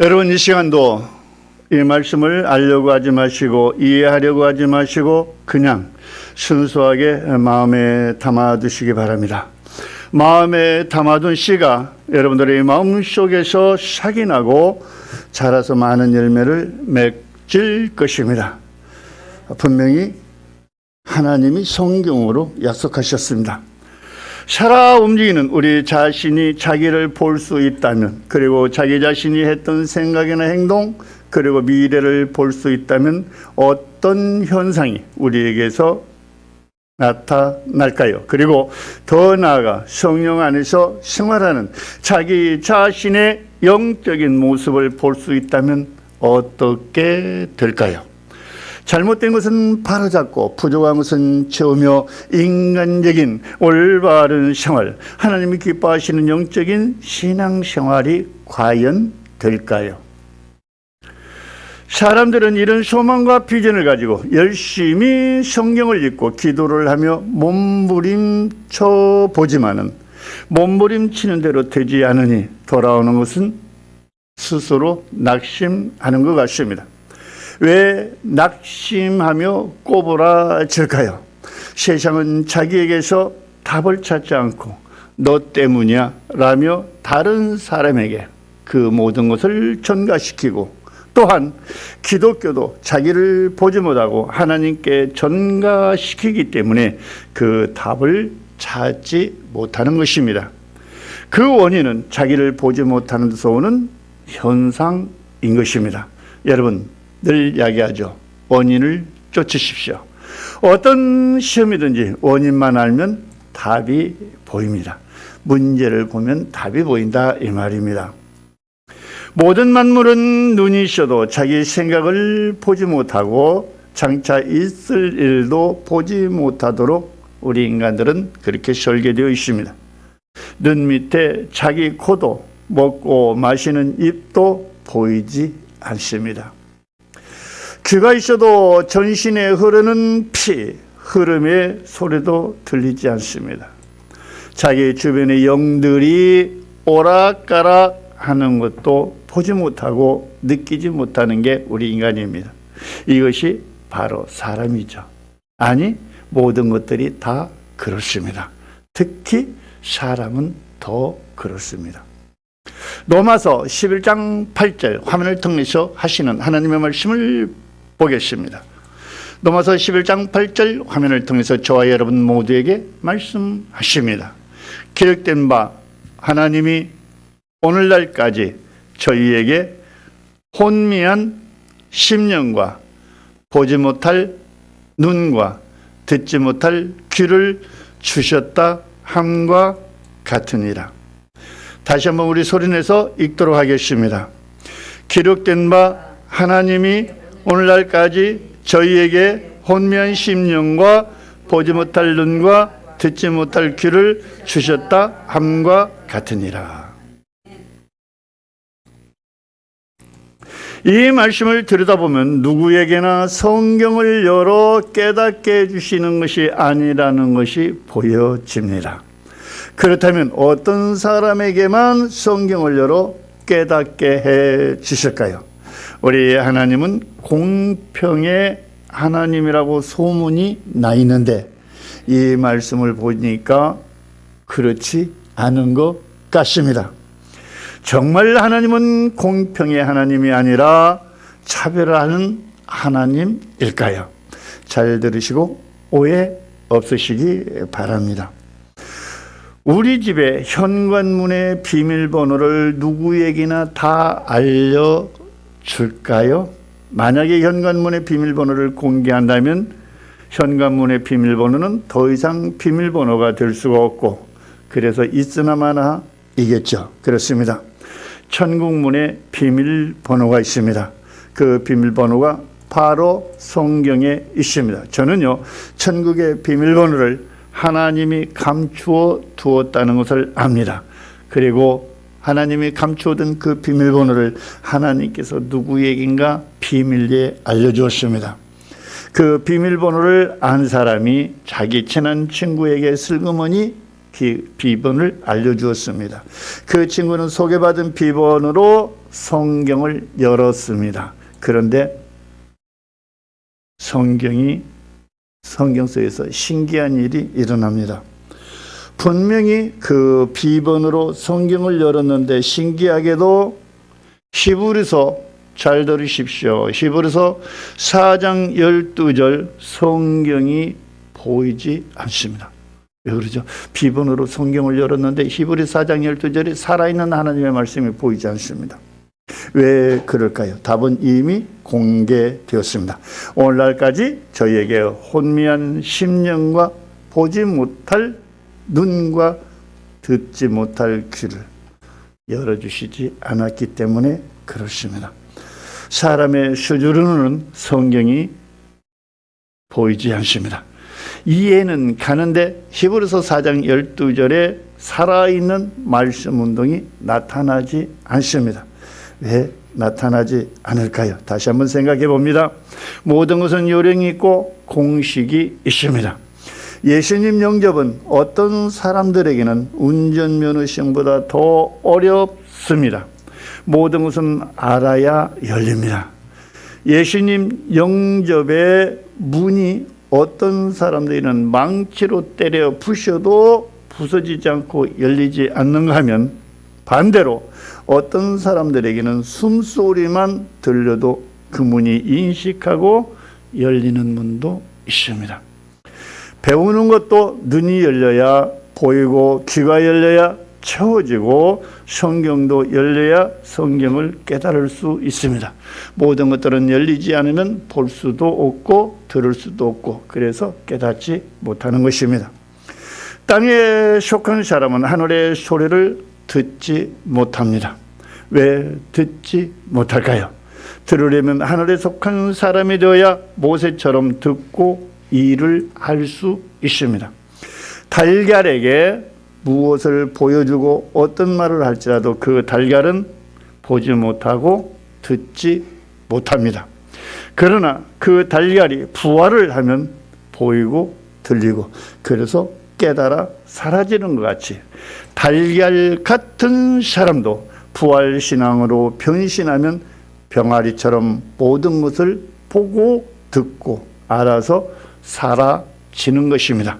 여러분 이 시간도 이 말씀을 알려고 하지 마시고 이해하려고 하지 마시고 그냥 순수하게 마음에 담아 두시기 바랍니다. 마음에 담아둔 씨가 여러분들의 마음 속에서 싹이 나고 자라서 많은 열매를 맺을 것입니다. 분명히 하나님이 성경으로 약속하셨습니다. 살아 움직이는 우리 자신이 자기를 볼 수 있다면, 그리고 자기 자신이 했던 생각이나 행동, 그리고 미래를 볼 수 있다면 어떤 현상이 우리에게서 나타날까요? 그리고 더 나아가 성령 안에서 생활하는 자기 자신의 영적인 모습을 볼 수 있다면 어떻게 될까요? 잘못된 것은 바로잡고 부족한 것은 채우며 인간적인 올바른 생활, 하나님이 기뻐하시는 영적인 신앙 생활이 과연 될까요? 사람들은 이런 소망과 비전을 가지고 열심히 성경을 읽고 기도를 하며 몸부림쳐 보지만은 몸부림치는 대로 되지 않으니 돌아오는 것은 스스로 낙심하는 것 같습니다. 왜 낙심하며 꼬부라질까요? 세상은 자기에게서 답을 찾지 않고 너 때문이야 라며 다른 사람에게 그 모든 것을 전가시키고 또한 기독교도 자기를 보지 못하고 하나님께 전가시키기 때문에 그 답을 찾지 못하는 것입니다. 그 원인은 자기를 보지 못하는 데서 오는 현상인 것입니다. 여러분, 늘 이야기하죠. 원인을 쫓으십시오. 어떤 시험이든지 원인만 알면 답이 보입니다. 문제를 보면 답이 보인다 이 말입니다. 모든 만물은 눈이 있어도 자기 생각을 보지 못하고 장차 있을 일도 보지 못하도록 우리 인간들은 그렇게 설계되어 있습니다. 눈 밑에 자기 코도 먹고 마시는 입도 보이지 않습니다. 귀가 있어도 전신에 흐르는 피, 흐름의 소리도 들리지 않습니다. 자기 주변의 영들이 오락가락 하는 것도 보지 못하고 느끼지 못하는 게 우리 인간입니다. 이것이 바로 사람이죠. 아니, 모든 것들이 다 그렇습니다. 특히 사람은 더 그렇습니다. 로마서 11장 8절 화면을 통해서 하시는 하나님의 말씀을 보겠습니다. 로마서 11장 8절 화면을 통해서 저와 여러분 모두에게 말씀하십니다. 기록된 바 하나님이 오늘날까지 저희에게 혼미한 심령과 보지 못할 눈과 듣지 못할 귀를 주셨다 함과 같으니라. 다시 한번 우리 소리내서 읽도록 하겠습니다. 기록된 바 하나님이 오늘날까지 저희에게 혼미한 심령과 보지 못할 눈과 듣지 못할 귀를 주셨다 함과 같으니라. 이 말씀을 들여다보면 누구에게나 성경을 열어 깨닫게 해주시는 것이 아니라는 것이 보여집니다. 그렇다면 어떤 사람에게만 성경을 열어 깨닫게 해 주실까요? 우리 하나님은 공평의 하나님이라고 소문이 나 있는데 이 말씀을 보니까 그렇지 않은 것 같습니다. 정말 하나님은 공평의 하나님이 아니라 차별하는 하나님일까요? 잘 들으시고 오해 없으시기 바랍니다. 우리 집의 현관문의 비밀번호를 누구에게나 다 알려 줄까요? 만약에 현관문의 비밀번호를 공개한다면 현관문의 비밀번호는 더 이상 비밀번호가 될 수가 없고 그래서 있으나 마나 이겠죠. 그렇습니다. 천국문의 비밀번호가 있습니다. 그 비밀번호가 바로 성경에 있습니다. 저는요, 천국의 비밀번호를 하나님이 감추어 두었다는 것을 압니다. 그리고 하나님이 감추어둔 그 비밀번호를 하나님께서 누구에겐가 비밀리에 알려주었습니다. 그 비밀번호를 안 사람이 자기 친한 친구에게 슬그머니 비, 비번을 알려주었습니다. 그 친구는 소개받은 비번으로 성경을 열었습니다. 그런데 성경이 성경 속에서 신기한 일이 일어납니다. 분명히 그 비번으로 성경을 열었는데 신기하게도 히브리서 잘 들으십시오. 히브리서 4장 12절 성경이 보이지 않습니다. 왜 그러죠? 비번으로 성경을 열었는데 히브리 4장 12절에 살아있는 하나님의 말씀이 보이지 않습니다. 왜 그럴까요? 답은 이미 공개되었습니다. 오늘날까지 저희에게 혼미한 심령과 보지 못할 눈과 듣지 못할 귀를 열어주시지 않았기 때문에 그렇습니다. 사람의 수주로는 성경이 보이지 않습니다. 이해는 가는데 히브리서 4장 12절에 살아있는 말씀 운동이 나타나지 않습니다. 왜 나타나지 않을까요? 다시 한번 생각해 봅니다. 모든 것은 요령이 있고 공식이 있습니다. 예수님 영접은 어떤 사람들에게는 운전면허 시험보다 더 어렵습니다. 모든 것은 알아야 열립니다. 예수님 영접의 문이 어떤 사람들은 망치로 때려 부셔도 부서지지 않고 열리지 않는가 하면 반대로 어떤 사람들에게는 숨소리만 들려도 그 문이 인식하고 열리는 문도 있습니다. 배우는 것도 눈이 열려야 보이고 귀가 열려야 채워지고 성경도 열려야 성경을 깨달을 수 있습니다. 모든 것들은 열리지 않으면 볼 수도 없고 들을 수도 없고 그래서 깨닫지 못하는 것입니다. 땅에 속한 사람은 하늘의 소리를 듣지 못합니다. 왜 듣지 못할까요? 들으려면 하늘에 속한 사람이 되어야 모세처럼 듣고 일을 할 수 있습니다. 달걀에게 무엇을 보여주고 어떤 말을 할지라도 그 달걀은 보지 못하고 듣지 못합니다. 그러나 그 달걀이 부활을 하면 보이고 들리고 그래서 깨달아 사라지는 것 같이 달걀 같은 사람도 부활 신앙으로 변신하면 병아리처럼 모든 것을 보고 듣고 알아서 사라지는 것입니다.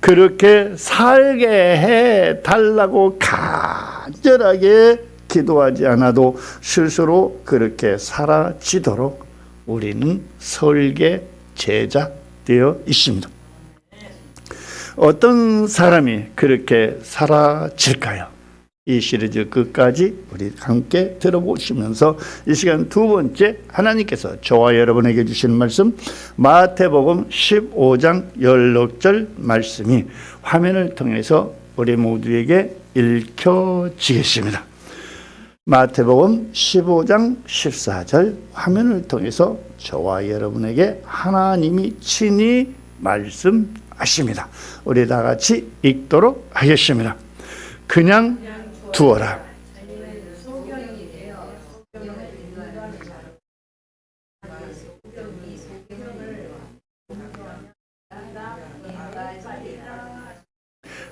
그렇게 살게 해 달라고 간절하게 기도하지 않아도 스스로 그렇게 사라지도록 우리는 설계 제자 되어 있습니다. 어떤 사람이 그렇게 사라질까요? 이 시리즈 끝까지 우리 함께 들어보시면서 이 시간 두 번째 하나님께서 저와 여러분에게 주시는 말씀 마태복음 15장 16절 말씀이 화면을 통해서 우리 모두에게 읽혀지겠습니다. 마태복음 15장 14절 화면을 통해서 저와 여러분에게 하나님이 친히 말씀하십니다. 우리 다 같이 읽도록 하겠습니다. 그냥 두어라.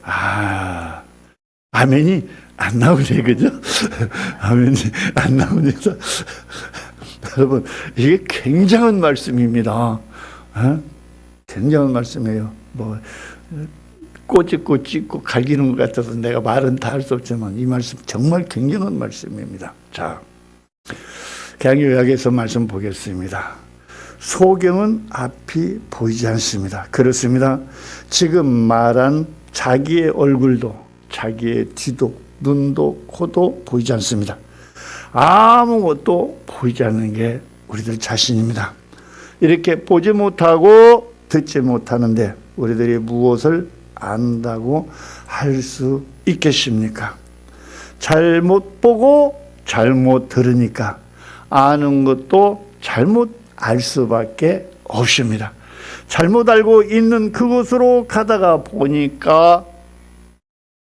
아, 아멘이 안 나오네, 그죠? 아멘이 안 나오니까. 여러분, 이게 굉장한 말씀입니다. 어? 굉장한 말씀이에요. 뭐, 꼬집고 찢고 갈기는 것 같아서 내가 말은 다 할 수 없지만 이 말씀 정말 굉장한 말씀입니다. 자, 개항요약에서 말씀 보겠습니다. 소경은 앞이 보이지 않습니다. 그렇습니다. 지금 말한 자기의 얼굴도 자기의 뒤도 눈도 코도 보이지 않습니다. 아무것도 보이지 않는 게 우리들 자신입니다. 이렇게 보지 못하고 듣지 못하는데 우리들이 무엇을 안다고 할 수 있겠습니까? 잘못 보고 잘못 들으니까 아는 것도 잘못 알 수밖에 없습니다. 잘못 알고 있는 그곳으로 가다가 보니까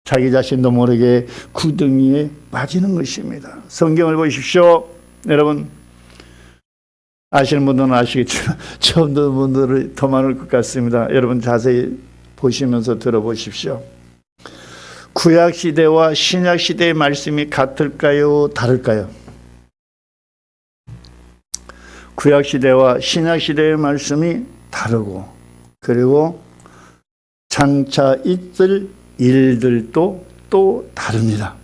자기 자신도 모르게 구덩이에 빠지는 것입니다. 성경을 보십시오. 여러분, 아시는 분들은 아시겠지만, 처음 듣는 분들이 더 많을 것 같습니다. 여러분 자세히 보시면서 들어보십시오. 구약 시대와 신약 시대의 말씀이 같을까요? 다를까요? 구약 시대와 신약 시대의 말씀이 다르고 그리고 장차 있을 일들도 또 다릅니다.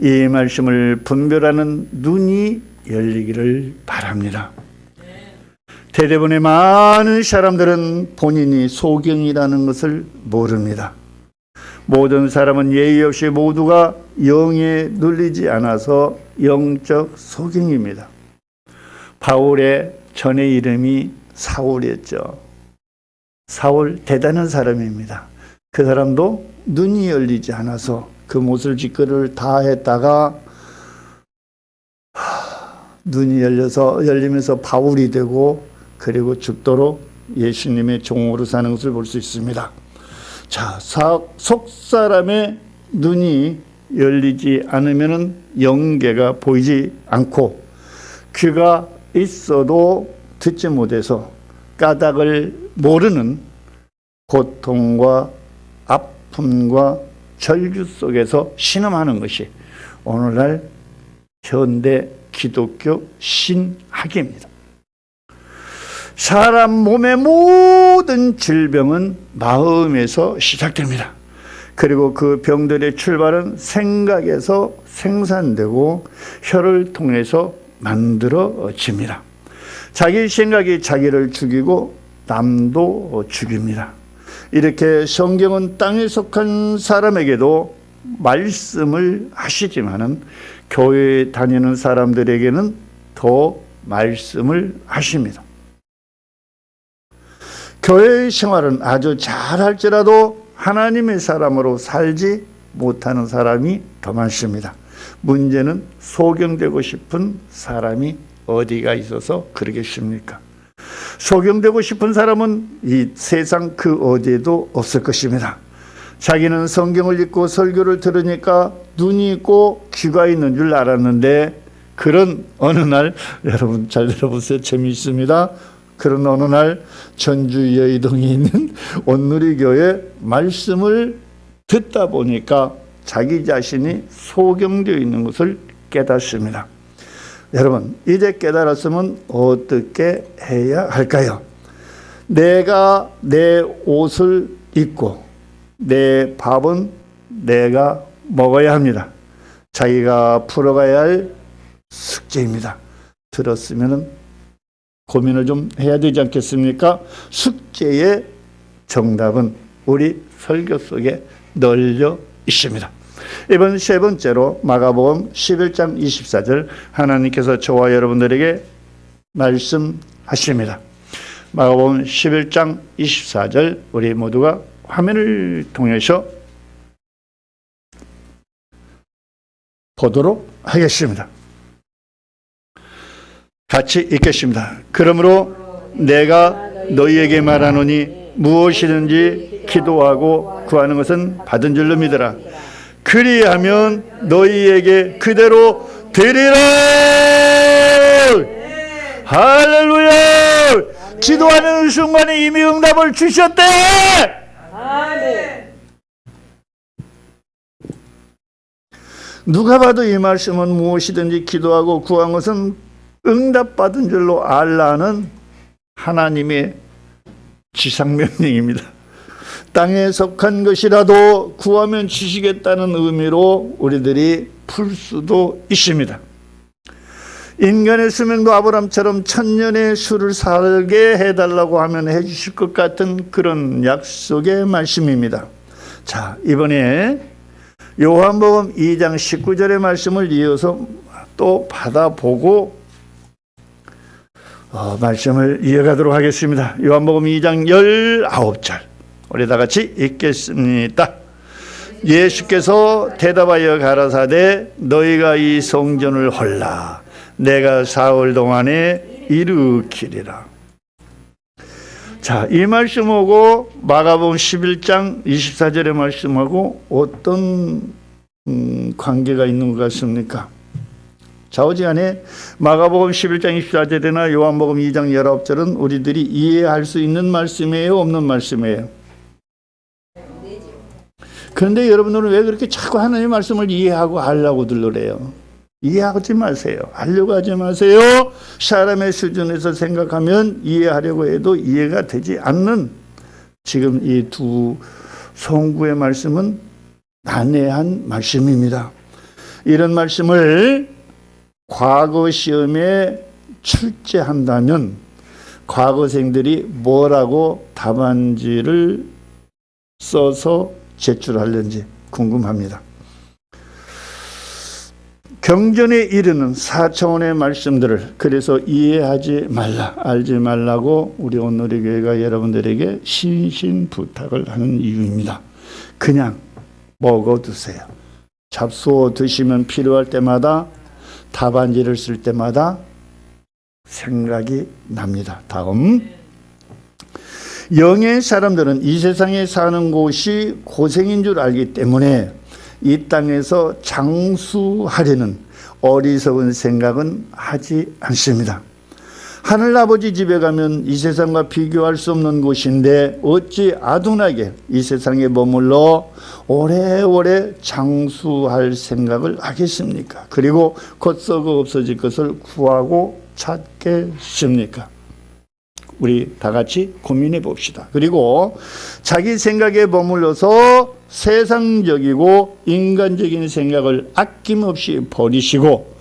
이 말씀을 분별하는 눈이 열리기를 바랍니다. 대대본의 많은 사람들은 본인이 소경이라는 것을 모릅니다. 모든 사람은 예의 없이 모두가 영에 눌리지 않아서 영적 소경입니다. 바울의 전의 이름이 사울이었죠. 사울 대단한 사람입니다. 그 사람도 눈이 열리지 않아서 그 못을 짓거리를 다 했다가 하, 눈이 열려서 열리면서 바울이 되고 그리고 죽도록 예수님의 종으로 사는 것을 볼 수 있습니다. 자, 속 사람의 눈이 열리지 않으면은 영계가 보이지 않고 귀가 있어도 듣지 못해서 까닭을 모르는 고통과 아픔과 절규 속에서 신음하는 것이 오늘날 현대 기독교 신학입니다. 사람 몸의 모든 질병은 마음에서 시작됩니다. 그리고 그 병들의 출발은 생각에서 생산되고 혀를 통해서 만들어집니다. 자기 생각이 자기를 죽이고 남도 죽입니다. 이렇게 성경은 땅에 속한 사람에게도 말씀을 하시지만은 교회에 다니는 사람들에게는 더 말씀을 하십니다. 교회의 생활은 아주 잘할지라도 하나님의 사람으로 살지 못하는 사람이 더 많습니다. 문제는 소경되고 싶은 사람이 어디가 있어서 그러겠습니까? 소경되고 싶은 사람은 이 세상 그 어디에도 없을 것입니다. 자기는 성경을 읽고 설교를 들으니까 눈이 있고 귀가 있는 줄 알았는데 그런 어느 날 여러분 잘 들어보세요. 재미있습니다. 그런 어느 날 전주 여의동에 있는 온누리교회 말씀을 듣다 보니까 자기 자신이 소경되어 있는 것을 깨닫습니다. 여러분, 이제 깨달았으면 어떻게 해야 할까요? 내가 내 옷을 입고 내 밥은 내가 먹어야 합니다. 자기가 풀어가야 할 숙제입니다. 들었으면 고민을 좀 해야 되지 않겠습니까? 숙제의 정답은 우리 설교 속에 널려 있습니다. 이번 세 번째로 마가복음 11장 24절 하나님께서 저와 여러분들에게 말씀하십니다. 마가복음 11장 24절 우리 모두가 화면을 통해서 보도록 하겠습니다. 같이 읽겠습니다. 그러므로 내가 너희에게 말하노니 무엇이든지 기도하고 구하는 것은 받은 줄로 믿으라. 그리하면 너희에게 그대로 되리라. 할렐루야! 기도하는 순간에 이미 응답을 주셨대. 누가 봐도 이 말씀은 무엇이든지 기도하고 구한 것은 응답받은 줄로 알라는 하나님의 지상명령입니다. 땅에 속한 것이라도 구하면 주시겠다는 의미로 우리들이 풀 수도 있습니다. 인간의 수명도 아브람처럼 천년의 수를 살게 해달라고 하면 해주실 것 같은 그런 약속의 말씀입니다. 자, 이번에 요한복음 2장 19절의 말씀을 이어서 또 받아보고 어, 말씀을 이어가도록 하겠습니다. 요한복음 2장 19절. 우리 다 같이 읽겠습니다. 예수께서 대답하여 가라사대 너희가 이 성전을 헐라 내가 사흘 동안에 일으키리라. 자, 이 말씀하고 마가복음 11장 24절의 말씀하고 어떤 음, 관계가 있는 것 같습니까? 좌우지간에 마가복음 11장 24절이나 요한복음 2장 19절은 우리들이 이해할 수 있는 말씀이에요, 없는 말씀이에요? 그런데 여러분들은 왜 그렇게 자꾸 하나님의 말씀을 이해하고 하려고 들으래요? 이해하지 마세요. 하려고 하지 마세요. 사람의 수준에서 생각하면 이해하려고 해도 이해가 되지 않는 지금 이 두 성구의 말씀은 난해한 말씀입니다. 이런 말씀을 과거 시험에 출제한다면 과거생들이 뭐라고 답안지를 써서 제출하려는지 궁금합니다. 경전에 이르는 4차원의 말씀들을 그래서 이해하지 말라, 알지 말라고 우리 오늘의 교회가 여러분들에게 신신 부탁을 하는 이유입니다. 그냥 먹어 두세요. 잡수어 드시면 필요할 때마다 답안지를 쓸 때마다 생각이 납니다. 다음. 영의 사람들은 이 세상에 사는 곳이 고생인 줄 알기 때문에 이 땅에서 장수하려는 어리석은 생각은 하지 않습니다. 하늘 아버지 집에 가면 이 세상과 비교할 수 없는 곳인데 어찌 아둔하게 이 세상에 머물러 오래오래 장수할 생각을 하겠습니까? 그리고 곧 썩어 없어질 것을 구하고 찾겠습니까? 우리 다 같이 고민해 봅시다. 그리고 자기 생각에 머물러서 세상적이고 인간적인 생각을 아낌없이 버리시고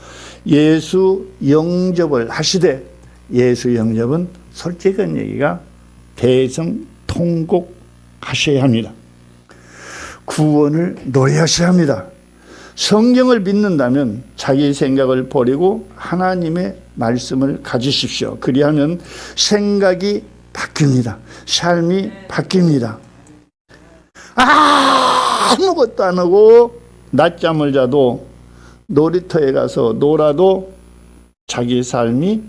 예수 영접을 하시되 예수 영접은 솔직한 얘기가 대성 통곡하셔야 합니다. 구원을 노래하셔야 합니다. 성경을 믿는다면 자기 생각을 버리고 하나님의 말씀을 가지십시오. 그리하면 생각이 바뀝니다. 삶이 바뀝니다. 아무것도 안 하고 낮잠을 자도 놀이터에 가서 놀아도 자기 삶이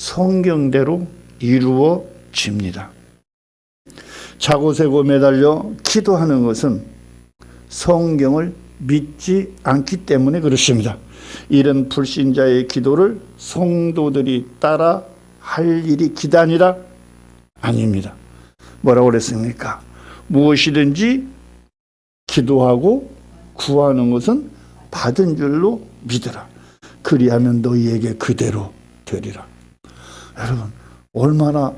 성경대로 이루어집니다. 자고 세고 매달려 기도하는 것은 성경을 믿지 않기 때문에 그렇습니다. 이런 불신자의 기도를 성도들이 따라 할 일이 기단이라 아닙니다. 뭐라고 그랬습니까? 무엇이든지 기도하고 구하는 것은 받은 줄로 믿으라. 그리하면 너희에게 그대로 되리라. 여러분, 얼마나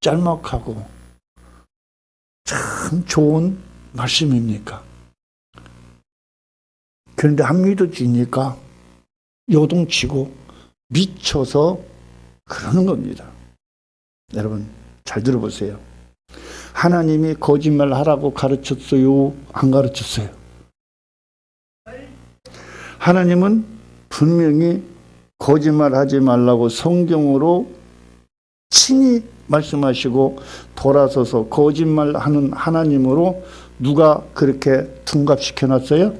짤막하고 참 좋은 말씀입니까? 그런데 안 믿어지니까 요동치고 미쳐서 그러는 겁니다. 여러분, 잘 들어보세요. 하나님이 거짓말 하라고 가르쳤어요? 안 가르쳤어요? 하나님은 분명히 거짓말 하지 말라고 성경으로 친히 말씀하시고 돌아서서 거짓말 하는 하나님으로 누가 그렇게 둔갑시켜 놨어요?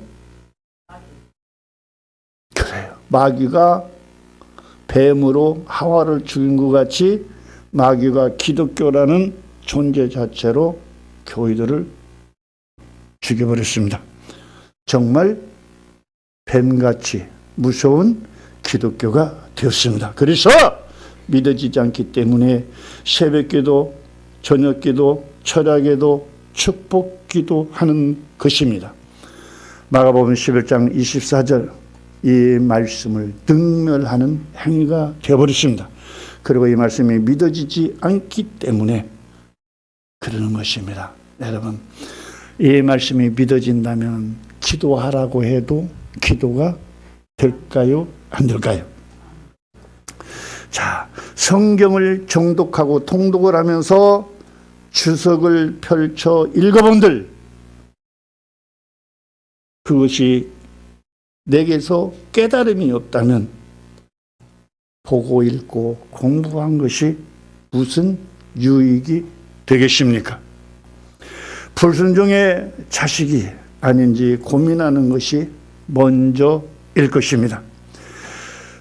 그래요. 마귀가 뱀으로 하와를 죽인 것 같이 마귀가 기독교라는 존재 자체로 교회들을 죽여버렸습니다. 정말 뱀같이 무서운 기독교가 되었습니다. 그래서 믿어지지 않기 때문에 새벽기도, 저녁기도, 철학에도 축복기도 하는 것입니다. 마가복음 11장 24절 이 말씀을 등멸하는 행위가 되어버렸습니다. 그리고 이 말씀이 믿어지지 않기 때문에 그러는 것입니다. 여러분, 이 말씀이 믿어진다면 기도하라고 해도 기도가 될까요? 안 될까요? 자, 성경을 정독하고 통독을 하면서 주석을 펼쳐 읽어본들 그것이 내게서 깨달음이 없다면 보고 읽고 공부한 것이 무슨 유익이 되겠습니까? 불순종의 자식이 아닌지 고민하는 것이 먼저일 것입니다.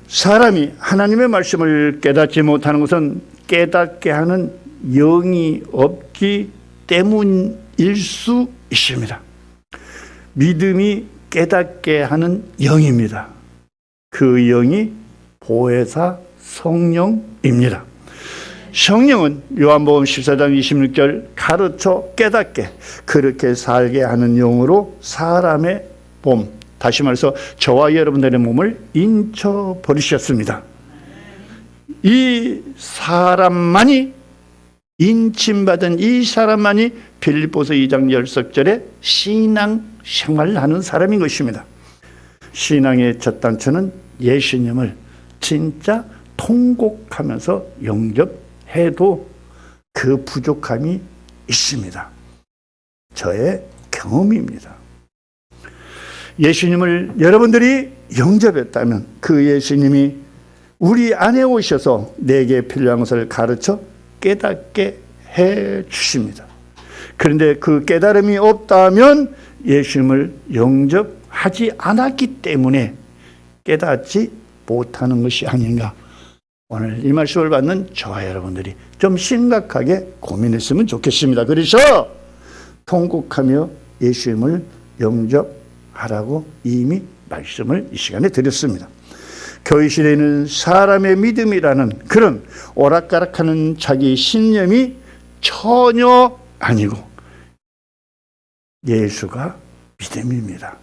사람이 하나님의 말씀을 깨닫지 못하는 것은 깨닫게 하는 영이 없기 때문일 수 있습니다. 믿음이 깨닫게 하는 영입니다. 그 영이 보혜사 성령입니다. 성령은 요한복음 14장 26절 가르쳐 깨닫게 그렇게 살게 하는 용으로 사람의 몸 다시 말해서 저와 여러분들의 몸을 인쳐 버리셨습니다. 이 사람만이 인침받은 이 사람만이 빌립보서 2장 10석절에 신앙 생활을 하는 사람인 것입니다. 신앙의 첫 단추는 예수님을 진짜 통곡하면서 영접해도 그 부족함이 있습니다. 저의 경험입니다. 예수님을 여러분들이 영접했다면 그 예수님이 우리 안에 오셔서 내게 필요한 것을 가르쳐 깨닫게 해 주십니다. 그런데 그 깨달음이 없다면 예수님을 영접하지 않았기 때문에 깨닫지 못하는 것이 아닌가. 오늘 이 말씀을 받는 저와 여러분들이 좀 심각하게 고민했으면 좋겠습니다. 그래서 통곡하며 예수님을 영접 하라고 이미 말씀을 이 시간에 드렸습니다. 교회 시대에는 사람의 믿음이라는 그런 오락가락하는 자기 신념이 전혀 아니고 예수가 믿음입니다.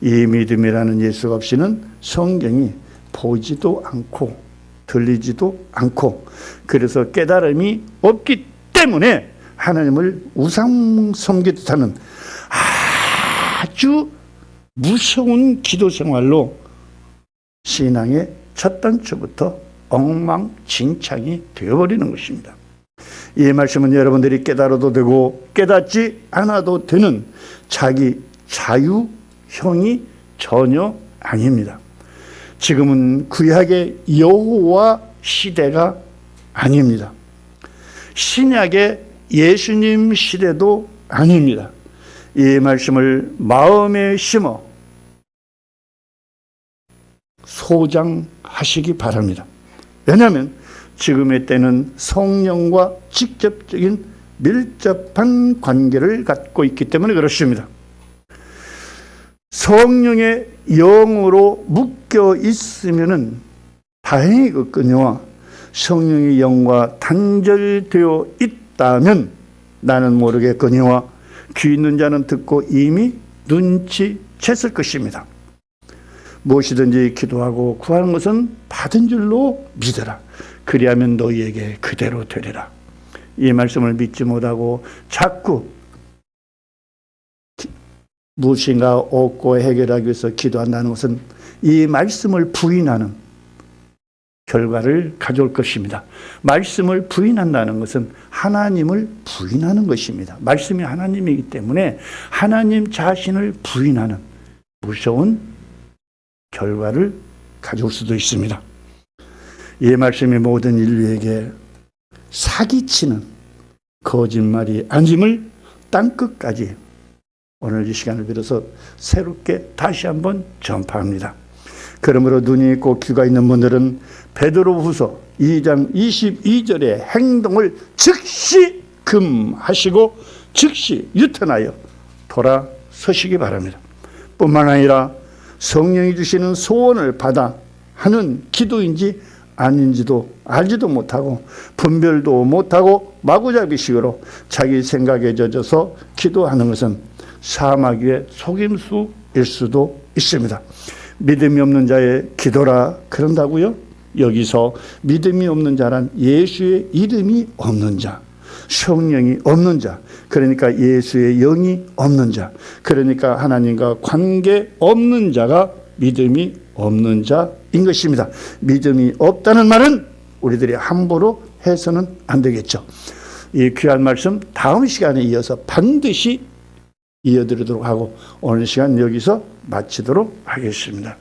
이 믿음이라는 예수가 없이는 성경이 보지도 않고 들리지도 않고 그래서 깨달음이 없기 때문에 하나님을 우상 섬기듯 하는 아주 무서운 기도 생활로 신앙의 첫 단추부터 엉망진창이 되어버리는 것입니다. 이 말씀은 여러분들이 깨달아도 되고 깨닫지 않아도 되는 자기 자유형이 전혀 아닙니다. 지금은 구약의 여호와 시대가 아닙니다. 신약의 예수님 시대도 아닙니다. 이 말씀을 마음에 심어 소장하시기 바랍니다. 왜냐하면 지금의 때는 성령과 직접적인 밀접한 관계를 갖고 있기 때문에 그렇습니다. 성령의 영으로 묶여 있으면은 다행이거든요. 성령의 영과 단절되어 있다면 나는 모르겠거니와 귀 있는 자는 듣고 이미 눈치챘을 것입니다. 무엇이든지 기도하고 구하는 것은 받은 줄로 믿어라. 그리하면 너희에게 그대로 되리라. 이 말씀을 믿지 못하고 자꾸 무엇인가 얻고 해결하기 위해서 기도한다는 것은 이 말씀을 부인하는 결과를 가져올 것입니다. 말씀을 부인한다는 것은 하나님을 부인하는 것입니다. 말씀이 하나님이기 때문에 하나님 자신을 부인하는 무서운 결과를 가져올 수도 있습니다. 이 말씀이 모든 인류에게 사기치는 거짓말이 아님을 땅끝까지 오늘 이 시간을 빌어서 새롭게 다시 한번 전파합니다. 그러므로 눈이 있고 귀가 있는 분들은 베드로후서 2장 22절의 행동을 즉시 금하시고 즉시 유턴하여 돌아서시기 바랍니다. 뿐만 아니라 성령이 주시는 소원을 받아 하는 기도인지 아닌지도 알지도 못하고 분별도 못하고 마구잡이식으로 자기 생각에 젖어서 기도하는 것은 사막 위의 속임수일 수도 있습니다. 믿음이 없는 자의 기도라 그런다고요? 여기서 믿음이 없는 자란 예수의 이름이 없는 자, 성령이 없는 자, 그러니까 예수의 영이 없는 자, 그러니까 하나님과 관계 없는 자가 믿음이 없는 자인 것입니다. 믿음이 없다는 말은 우리들이 함부로 해서는 안 되겠죠. 이 귀한 말씀 다음 시간에 이어서 반드시 이어드리도록 하고 오늘 시간 여기서 마치도록 하겠습니다.